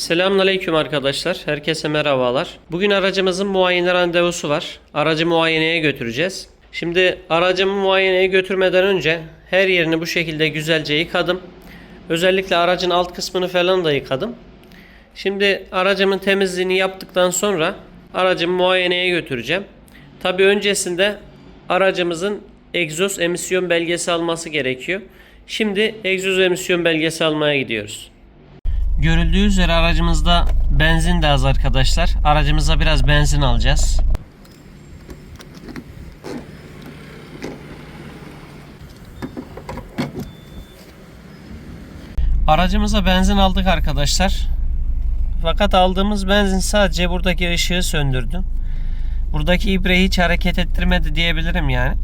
Selamünaleyküm arkadaşlar. Herkese merhabalar. Bugün aracımızın muayene randevusu var. Aracı muayeneye götüreceğiz. Şimdi aracımı muayeneye götürmeden önce her yerini bu şekilde güzelce yıkadım. Özellikle aracın alt kısmını falan da yıkadım. Şimdi aracımın temizliğini yaptıktan sonra aracımı muayeneye götüreceğim. Tabi öncesinde aracımızın egzoz emisyon belgesi alması gerekiyor. Şimdi egzoz emisyon belgesi almaya gidiyoruz. Görüldüğü üzere aracımızda benzin de az arkadaşlar. Aracımıza biraz benzin alacağız. Aracımıza benzin aldık arkadaşlar. Fakat aldığımız benzin sadece buradaki ışığı söndürdü. Buradaki ibreyi hiç hareket ettirmedi diyebilirim yani.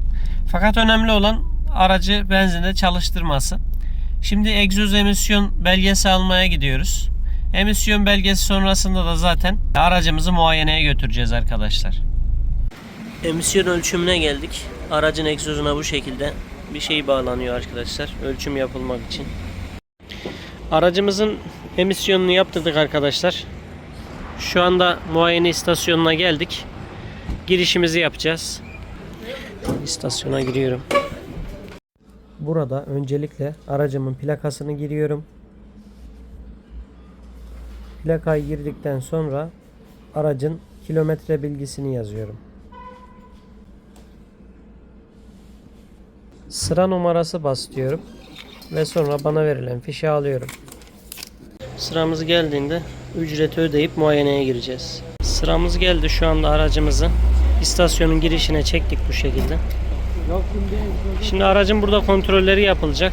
Fakat önemli olan aracı benzinde çalıştırması. Şimdi egzoz emisyon belgesi almaya gidiyoruz. Emisyon belgesi sonrasında da zaten aracımızı muayeneye götüreceğiz arkadaşlar. Emisyon ölçümüne geldik. Aracın egzozuna bu şekilde bir şey bağlanıyor arkadaşlar. Ölçüm yapılmak için. Aracımızın emisyonunu yaptırdık arkadaşlar. Şu anda muayene istasyonuna geldik. Girişimizi yapacağız. İstasyona giriyorum. Burada öncelikle aracımın plakasını giriyorum. Plakayı girdikten sonra aracın kilometre bilgisini yazıyorum. Sıra numarası bas diyorum ve sonra bana verilen fişi alıyorum. Sıramız geldiğinde ücreti ödeyip muayeneye gireceğiz. Sıramız geldi şu anda aracımızı istasyonun girişine çektik bu şekilde. Şimdi aracın burada kontrolleri yapılacak.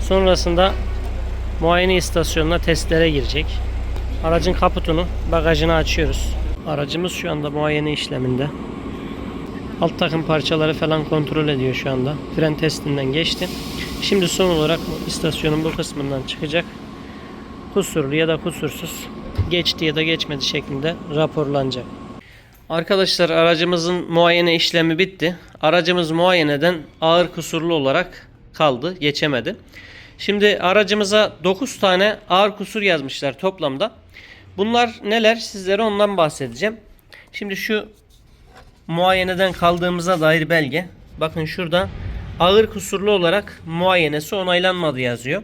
Sonrasında muayene istasyonuna testlere girecek. Aracın kaputunu, bagajını açıyoruz. Aracımız şu anda muayene işleminde. Alt takım parçaları falan kontrol ediyor şu anda. Fren testinden geçti. Şimdi son olarak istasyonun bu kısmından çıkacak. Kusurlu ya da kusursuz geçti ya da geçmedi şeklinde raporlanacak. Arkadaşlar aracımızın muayene işlemi bitti. Aracımız muayeneden ağır kusurlu olarak kaldı, geçemedi. Şimdi aracımıza 9 tane ağır kusur yazmışlar toplamda. Bunlar neler? Sizlere ondan bahsedeceğim. Şimdi şu muayeneden kaldığımıza dair belge. Bakın şurada ağır kusurlu olarak muayenesi onaylanmadı yazıyor.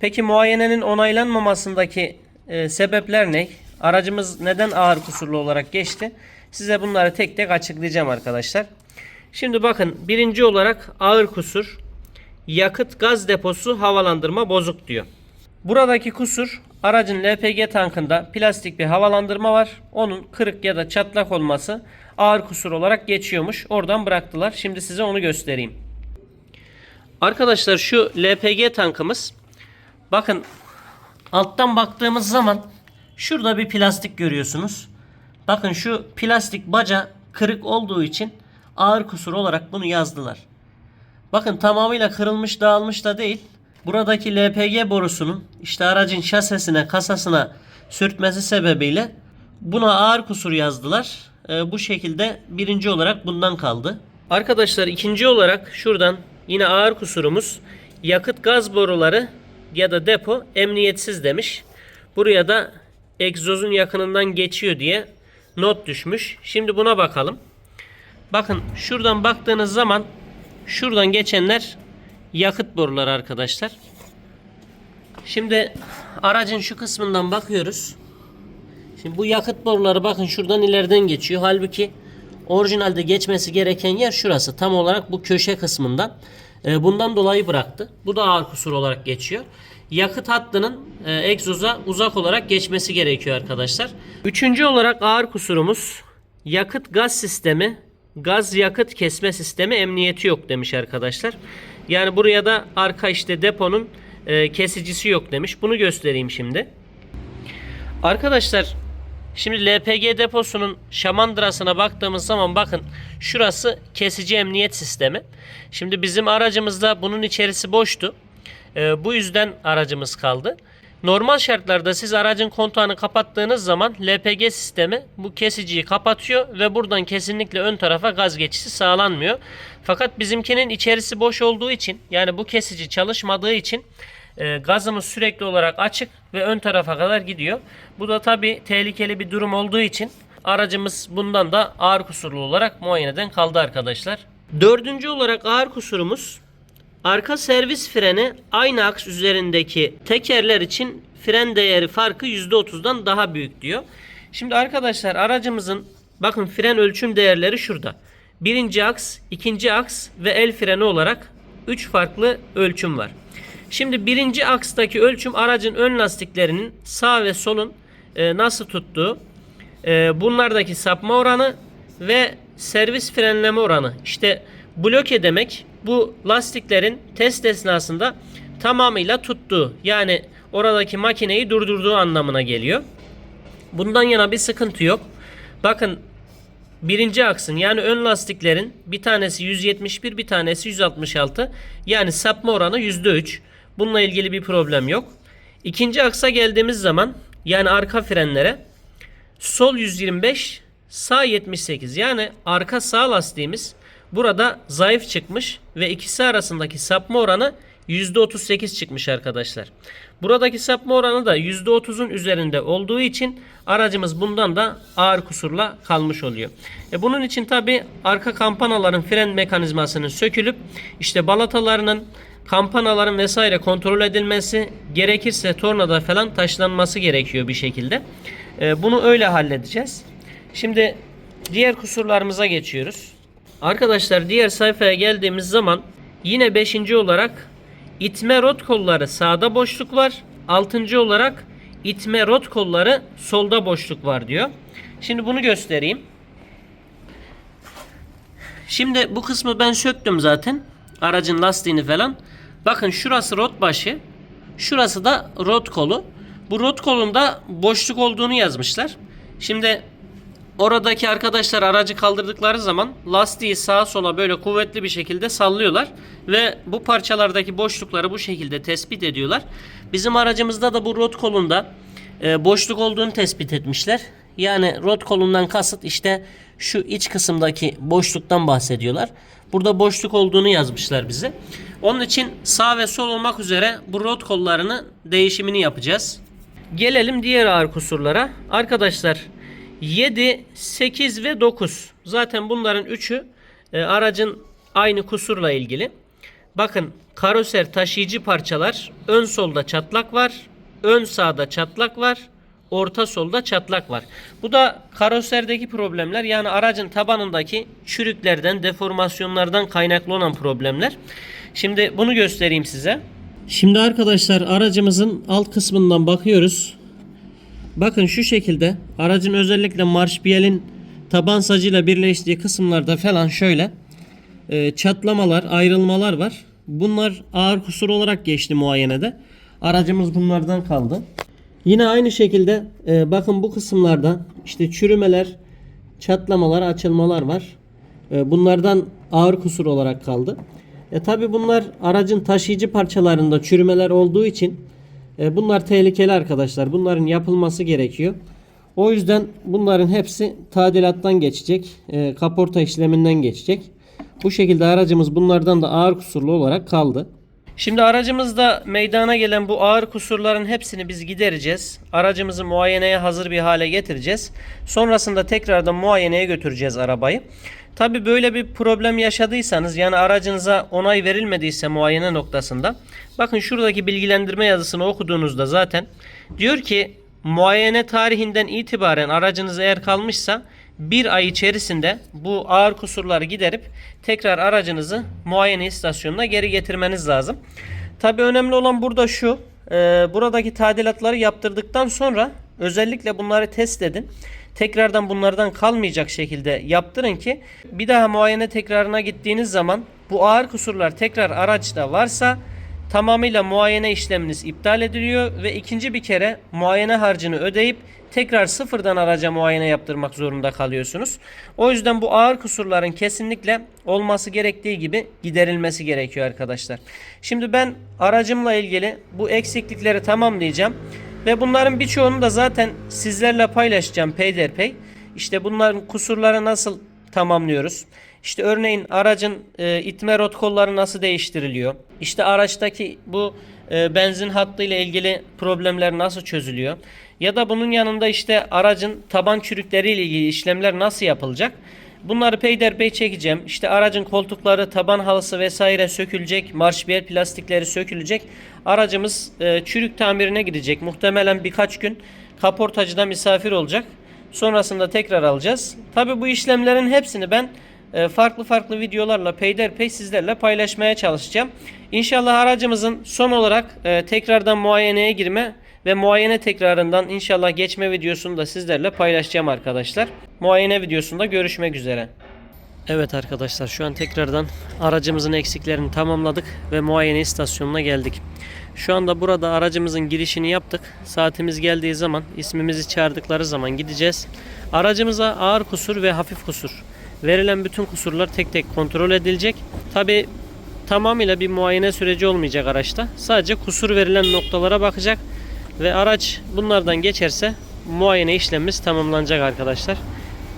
Peki muayenenin onaylanmamasındaki e, sebepler ne? Aracımız neden ağır kusurlu olarak geçti? Size bunları tek tek açıklayacağım arkadaşlar. Şimdi bakın birinci olarak ağır kusur yakıt gaz deposu havalandırma bozuk diyor. Buradaki kusur aracın LPG tankında plastik bir havalandırma var. Onun kırık ya da çatlak olması ağır kusur olarak geçiyormuş. Oradan bıraktılar. Şimdi size onu göstereyim. Arkadaşlar şu LPG tankımız bakın alttan baktığımız zaman şurada bir plastik görüyorsunuz. Bakın şu plastik baca kırık olduğu için ağır kusur olarak bunu yazdılar. Bakın tamamıyla kırılmış dağılmış da değil. Buradaki LPG borusunun işte aracın şasesine kasasına sürtmesi sebebiyle buna ağır kusur yazdılar. Ee, bu şekilde birinci olarak bundan kaldı. Arkadaşlar ikinci olarak şuradan yine ağır kusurumuz yakıt gaz boruları ya da depo emniyetsiz demiş. Buraya da egzozun yakınından geçiyor diye not düşmüş. Şimdi buna bakalım. Bakın şuradan baktığınız zaman şuradan geçenler yakıt boruları arkadaşlar. Şimdi aracın şu kısmından bakıyoruz. Şimdi bu yakıt boruları bakın şuradan ileriden geçiyor. Halbuki orijinalde geçmesi gereken yer şurası. Tam olarak bu köşe kısmından. Ee, bundan dolayı bıraktı. Bu da ağır kusur olarak geçiyor. Yakıt hattının e, egzoza uzak olarak geçmesi gerekiyor arkadaşlar. Üçüncü olarak ağır kusurumuz yakıt gaz sistemi gaz yakıt kesme sistemi emniyeti yok demiş arkadaşlar. Yani buraya da arka işte deponun e, kesicisi yok demiş. Bunu göstereyim şimdi. Arkadaşlar şimdi LPG deposunun şamandırasına baktığımız zaman bakın şurası kesici emniyet sistemi. Şimdi bizim aracımızda bunun içerisi boştu. E, bu yüzden aracımız kaldı. Normal şartlarda siz aracın kontağını kapattığınız zaman LPG sistemi bu kesiciyi kapatıyor ve buradan kesinlikle ön tarafa gaz geçişi sağlanmıyor. Fakat bizimkinin içerisi boş olduğu için yani bu kesici çalışmadığı için e, gazımız sürekli olarak açık ve ön tarafa kadar gidiyor. Bu da tabi tehlikeli bir durum olduğu için aracımız bundan da ağır kusurlu olarak muayeneden kaldı arkadaşlar. Dördüncü olarak ağır kusurumuz Arka servis freni aynı aks üzerindeki tekerler için fren değeri farkı %30'dan daha büyük diyor. Şimdi arkadaşlar aracımızın bakın fren ölçüm değerleri şurada. Birinci aks, ikinci aks ve el freni olarak 3 farklı ölçüm var. Şimdi birinci akstaki ölçüm aracın ön lastiklerinin sağ ve solun e, nasıl tuttuğu, e, bunlardaki sapma oranı ve servis frenleme oranı. İşte bloke demek bu lastiklerin test esnasında tamamıyla tuttuğu yani oradaki makineyi durdurduğu anlamına geliyor. Bundan yana bir sıkıntı yok. Bakın birinci aksın yani ön lastiklerin bir tanesi 171 bir tanesi 166 yani sapma oranı %3. Bununla ilgili bir problem yok. İkinci aksa geldiğimiz zaman yani arka frenlere sol 125 sağ 78 yani arka sağ lastiğimiz burada zayıf çıkmış ve ikisi arasındaki sapma oranı %38 çıkmış arkadaşlar. Buradaki sapma oranı da %30'un üzerinde olduğu için aracımız bundan da ağır kusurla kalmış oluyor. E bunun için tabi arka kampanaların fren mekanizmasının sökülüp işte balatalarının kampanaların vesaire kontrol edilmesi gerekirse tornada falan taşlanması gerekiyor bir şekilde. E, bunu öyle halledeceğiz. Şimdi diğer kusurlarımıza geçiyoruz. Arkadaşlar diğer sayfaya geldiğimiz zaman yine 5. olarak itme rot kolları sağda boşluk var. 6. olarak itme rot kolları solda boşluk var diyor. Şimdi bunu göstereyim. Şimdi bu kısmı ben söktüm zaten. Aracın lastiğini falan. Bakın şurası rot başı. Şurası da rot kolu. Bu rot kolunda boşluk olduğunu yazmışlar. Şimdi oradaki arkadaşlar aracı kaldırdıkları zaman lastiği sağa sola böyle kuvvetli bir şekilde sallıyorlar ve bu parçalardaki boşlukları bu şekilde tespit ediyorlar. Bizim aracımızda da bu rot kolunda e, boşluk olduğunu tespit etmişler. Yani rot kolundan kasıt işte şu iç kısımdaki boşluktan bahsediyorlar. Burada boşluk olduğunu yazmışlar bize. Onun için sağ ve sol olmak üzere bu rot kollarını değişimini yapacağız. Gelelim diğer ağır kusurlara. Arkadaşlar 7, 8 ve 9. Zaten bunların üçü e, aracın aynı kusurla ilgili. Bakın karoser taşıyıcı parçalar ön solda çatlak var. Ön sağda çatlak var. Orta solda çatlak var. Bu da karoserdeki problemler yani aracın tabanındaki çürüklerden, deformasyonlardan kaynaklı olan problemler. Şimdi bunu göstereyim size. Şimdi arkadaşlar aracımızın alt kısmından bakıyoruz. Bakın şu şekilde aracın özellikle marşbiyelin taban sacıyla birleştiği kısımlarda falan şöyle e, çatlamalar, ayrılmalar var. Bunlar ağır kusur olarak geçti muayenede. Aracımız bunlardan kaldı. Yine aynı şekilde e, bakın bu kısımlarda işte çürümeler, çatlamalar, açılmalar var. E, bunlardan ağır kusur olarak kaldı. E tabi bunlar aracın taşıyıcı parçalarında çürümeler olduğu için e, bunlar tehlikeli arkadaşlar. Bunların yapılması gerekiyor. O yüzden bunların hepsi tadilattan geçecek. E, kaporta işleminden geçecek. Bu şekilde aracımız bunlardan da ağır kusurlu olarak kaldı. Şimdi aracımızda meydana gelen bu ağır kusurların hepsini biz gidereceğiz. Aracımızı muayeneye hazır bir hale getireceğiz. Sonrasında tekrardan muayeneye götüreceğiz arabayı. Tabi böyle bir problem yaşadıysanız yani aracınıza onay verilmediyse muayene noktasında bakın şuradaki bilgilendirme yazısını okuduğunuzda zaten diyor ki muayene tarihinden itibaren aracınız eğer kalmışsa bir ay içerisinde bu ağır kusurları giderip tekrar aracınızı muayene istasyonuna geri getirmeniz lazım. Tabi önemli olan burada şu e, buradaki tadilatları yaptırdıktan sonra özellikle bunları test edin. Tekrardan bunlardan kalmayacak şekilde yaptırın ki bir daha muayene tekrarına gittiğiniz zaman bu ağır kusurlar tekrar araçta varsa tamamıyla muayene işleminiz iptal ediliyor ve ikinci bir kere muayene harcını ödeyip tekrar sıfırdan araca muayene yaptırmak zorunda kalıyorsunuz. O yüzden bu ağır kusurların kesinlikle olması gerektiği gibi giderilmesi gerekiyor arkadaşlar. Şimdi ben aracımla ilgili bu eksiklikleri tamamlayacağım. Ve bunların birçoğunu da zaten sizlerle paylaşacağım peyderpey. İşte bunların kusurları nasıl tamamlıyoruz? İşte örneğin aracın e, itme rot kolları nasıl değiştiriliyor? İşte araçtaki bu e, benzin hattı ile ilgili problemler nasıl çözülüyor? Ya da bunun yanında işte aracın taban çürükleri ile ilgili işlemler nasıl yapılacak? Bunları peyderpey çekeceğim. İşte aracın koltukları, taban halısı vesaire sökülecek. Marşbiyer plastikleri sökülecek. Aracımız e, çürük tamirine gidecek. Muhtemelen birkaç gün kaportacıda misafir olacak. Sonrasında tekrar alacağız. Tabi bu işlemlerin hepsini ben e, farklı farklı videolarla peyderpey sizlerle paylaşmaya çalışacağım. İnşallah aracımızın son olarak e, tekrardan muayeneye girme ve muayene tekrarından inşallah geçme videosunu da sizlerle paylaşacağım arkadaşlar. Muayene videosunda görüşmek üzere. Evet arkadaşlar şu an tekrardan aracımızın eksiklerini tamamladık ve muayene istasyonuna geldik. Şu anda burada aracımızın girişini yaptık. Saatimiz geldiği zaman ismimizi çağırdıkları zaman gideceğiz. Aracımıza ağır kusur ve hafif kusur verilen bütün kusurlar tek tek kontrol edilecek. Tabi tamamıyla bir muayene süreci olmayacak araçta. Sadece kusur verilen noktalara bakacak ve araç bunlardan geçerse muayene işlemimiz tamamlanacak arkadaşlar.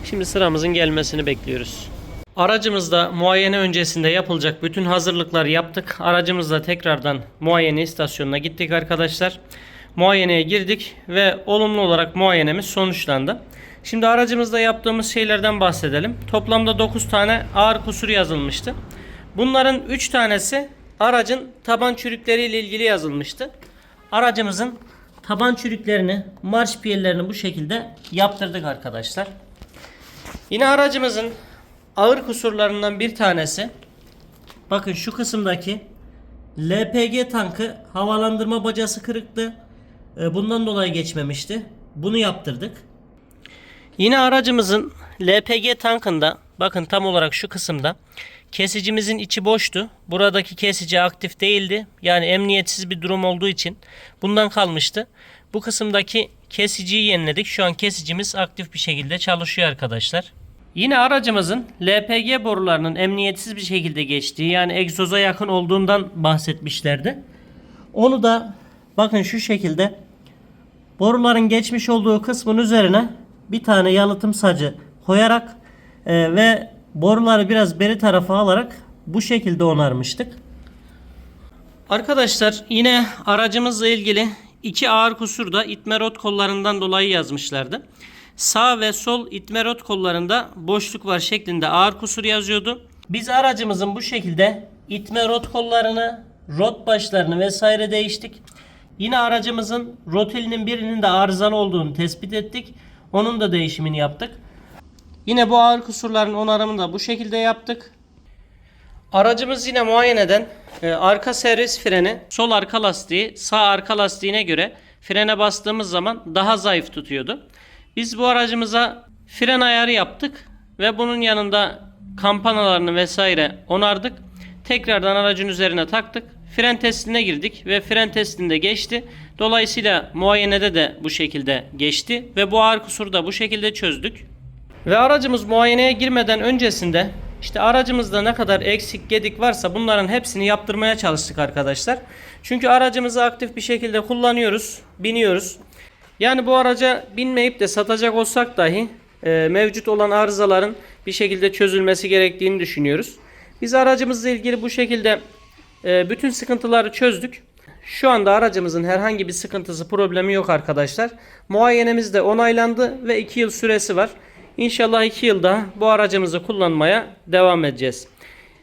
Şimdi sıramızın gelmesini bekliyoruz. Aracımızda muayene öncesinde yapılacak bütün hazırlıkları yaptık. Aracımızla tekrardan muayene istasyonuna gittik arkadaşlar. Muayeneye girdik ve olumlu olarak muayenemiz sonuçlandı. Şimdi aracımızda yaptığımız şeylerden bahsedelim. Toplamda 9 tane ağır kusur yazılmıştı. Bunların 3 tanesi aracın taban çürükleriyle ilgili yazılmıştı. Aracımızın taban çürüklerini, marş piyerlerini bu şekilde yaptırdık arkadaşlar. Yine aracımızın ağır kusurlarından bir tanesi bakın şu kısımdaki LPG tankı havalandırma bacası kırıktı. E, Bundan dolayı geçmemişti. Bunu yaptırdık. Yine aracımızın LPG tankında bakın tam olarak şu kısımda kesicimizin içi boştu. Buradaki kesici aktif değildi. Yani emniyetsiz bir durum olduğu için bundan kalmıştı. Bu kısımdaki kesiciyi yeniledik. Şu an kesicimiz aktif bir şekilde çalışıyor arkadaşlar. Yine aracımızın LPG borularının emniyetsiz bir şekilde geçtiği yani egzoza yakın olduğundan bahsetmişlerdi. Onu da bakın şu şekilde boruların geçmiş olduğu kısmın üzerine bir tane yalıtım sacı koyarak e, ve boruları biraz beri tarafa alarak bu şekilde onarmıştık. Arkadaşlar yine aracımızla ilgili iki ağır kusur da itme rot kollarından dolayı yazmışlardı. Sağ ve sol itme rot kollarında boşluk var şeklinde ağır kusur yazıyordu. Biz aracımızın bu şekilde itme rot kollarını, rot başlarını vesaire değiştik. Yine aracımızın rotilinin birinin de arızalı olduğunu tespit ettik. Onun da değişimini yaptık. Yine bu ağır kusurların onarımını da bu şekilde yaptık. Aracımız yine muayeneden e, arka servis freni sol arka lastiği sağ arka lastiğine göre frene bastığımız zaman daha zayıf tutuyordu. Biz bu aracımıza fren ayarı yaptık ve bunun yanında kampanalarını vesaire onardık. Tekrardan aracın üzerine taktık. Fren testine girdik ve fren testinde geçti. Dolayısıyla muayenede de bu şekilde geçti ve bu ağır kusuru da bu şekilde çözdük. Ve aracımız muayeneye girmeden öncesinde işte aracımızda ne kadar eksik gedik varsa bunların hepsini yaptırmaya çalıştık arkadaşlar. Çünkü aracımızı aktif bir şekilde kullanıyoruz, biniyoruz. Yani bu araca binmeyip de satacak olsak dahi e, mevcut olan arızaların bir şekilde çözülmesi gerektiğini düşünüyoruz. Biz aracımızla ilgili bu şekilde e, bütün sıkıntıları çözdük. Şu anda aracımızın herhangi bir sıkıntısı, problemi yok arkadaşlar. Muayenemiz de onaylandı ve 2 yıl süresi var. İnşallah 2 yılda bu aracımızı kullanmaya devam edeceğiz.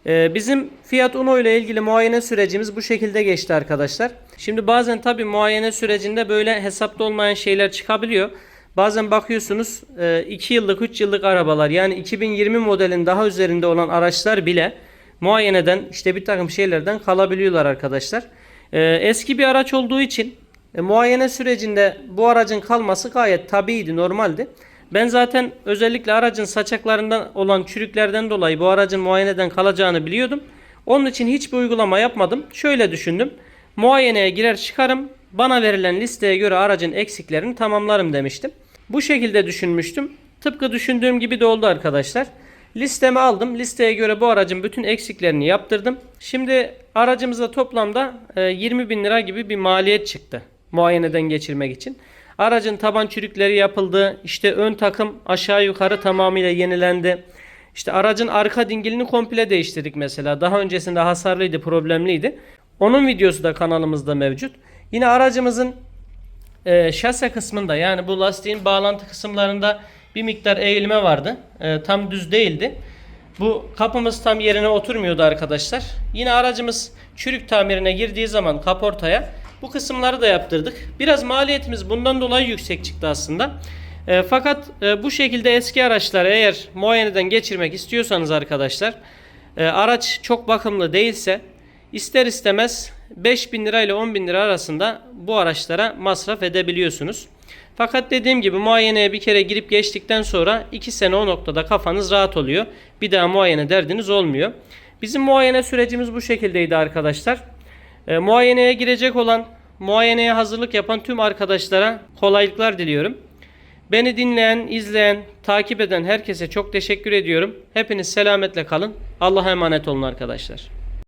Ee, bizim Fiat Uno ile ilgili muayene sürecimiz bu şekilde geçti arkadaşlar. Şimdi bazen tabi muayene sürecinde böyle hesapta olmayan şeyler çıkabiliyor. Bazen bakıyorsunuz 2 yıllık 3 yıllık arabalar yani 2020 modelin daha üzerinde olan araçlar bile muayeneden işte bir takım şeylerden kalabiliyorlar arkadaşlar. Ee, eski bir araç olduğu için e, muayene sürecinde bu aracın kalması gayet tabiydi, normaldi. Ben zaten özellikle aracın saçaklarından olan çürüklerden dolayı bu aracın muayeneden kalacağını biliyordum. Onun için hiçbir uygulama yapmadım. Şöyle düşündüm. Muayeneye girer çıkarım. Bana verilen listeye göre aracın eksiklerini tamamlarım demiştim. Bu şekilde düşünmüştüm. Tıpkı düşündüğüm gibi de oldu arkadaşlar. Listemi aldım. Listeye göre bu aracın bütün eksiklerini yaptırdım. Şimdi aracımıza toplamda e, 20 bin lira gibi bir maliyet çıktı. Muayeneden geçirmek için. Aracın taban çürükleri yapıldı. İşte ön takım aşağı yukarı tamamıyla yenilendi. İşte aracın arka dingilini komple değiştirdik mesela. Daha öncesinde hasarlıydı, problemliydi. Onun videosu da kanalımızda mevcut. Yine aracımızın e, şase kısmında yani bu lastiğin bağlantı kısımlarında bir miktar eğilme vardı. E, tam düz değildi. Bu kapımız tam yerine oturmuyordu arkadaşlar. Yine aracımız çürük tamirine girdiği zaman kaportaya bu kısımları da yaptırdık. Biraz maliyetimiz bundan dolayı yüksek çıktı aslında. E, fakat e, bu şekilde eski araçları eğer muayeneden geçirmek istiyorsanız arkadaşlar e, araç çok bakımlı değilse ister istemez 5000 lira ile 10 bin lira arasında bu araçlara masraf edebiliyorsunuz. Fakat dediğim gibi muayeneye bir kere girip geçtikten sonra 2 sene o noktada kafanız rahat oluyor. Bir daha muayene derdiniz olmuyor. Bizim muayene sürecimiz bu şekildeydi arkadaşlar. E, muayeneye girecek olan, muayeneye hazırlık yapan tüm arkadaşlara kolaylıklar diliyorum. Beni dinleyen, izleyen, takip eden herkese çok teşekkür ediyorum. Hepiniz selametle kalın. Allah'a emanet olun arkadaşlar.